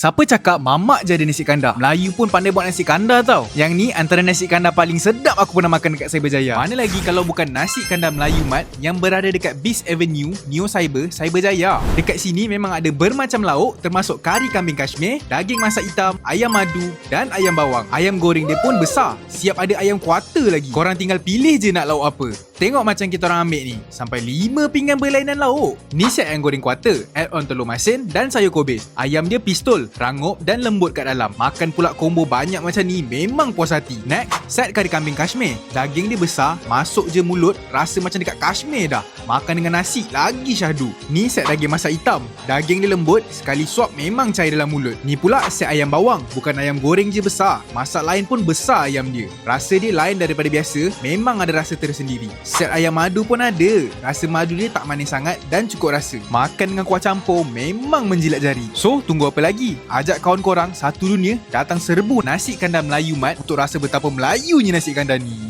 Siapa cakap mamak je ada nasi kandar? Melayu pun pandai buat nasi kandar tau. Yang ni antara nasi kandar paling sedap aku pernah makan dekat Cyberjaya. Mana lagi kalau bukan nasi kandar Melayu Mat yang berada dekat Beast Avenue, Neo Cyber, Cyberjaya. Dekat sini memang ada bermacam lauk termasuk kari kambing Kashmir, daging masak hitam, ayam madu dan ayam bawang. Ayam goreng dia pun besar. Siap ada ayam kuarter lagi. Korang tinggal pilih je nak lauk apa. Tengok macam kita orang ambil ni. Sampai 5 pinggan berlainan lauk. Ni set ayam goreng kuarter, add on telur masin dan sayur kobis. Ayam dia pistol, rangup dan lembut kat dalam. Makan pula combo banyak macam ni memang puas hati. Next, set kari kambing Kashmir. Daging dia besar, masuk je mulut, rasa macam dekat Kashmir dah. Makan dengan nasi, lagi syahdu. Ni set daging masak hitam. Daging dia lembut, sekali suap memang cair dalam mulut. Ni pula set ayam bawang, bukan ayam goreng je besar. Masak lain pun besar ayam dia. Rasa dia lain daripada biasa, memang ada rasa tersendiri. Set ayam madu pun ada. Rasa madu dia tak manis sangat dan cukup rasa. Makan dengan kuah campur memang menjilat jari. So, tunggu apa lagi? Ajak kawan korang satu dunia datang serbu nasi kandar Melayu Mat untuk rasa betapa Melayunya nasi kandar ni.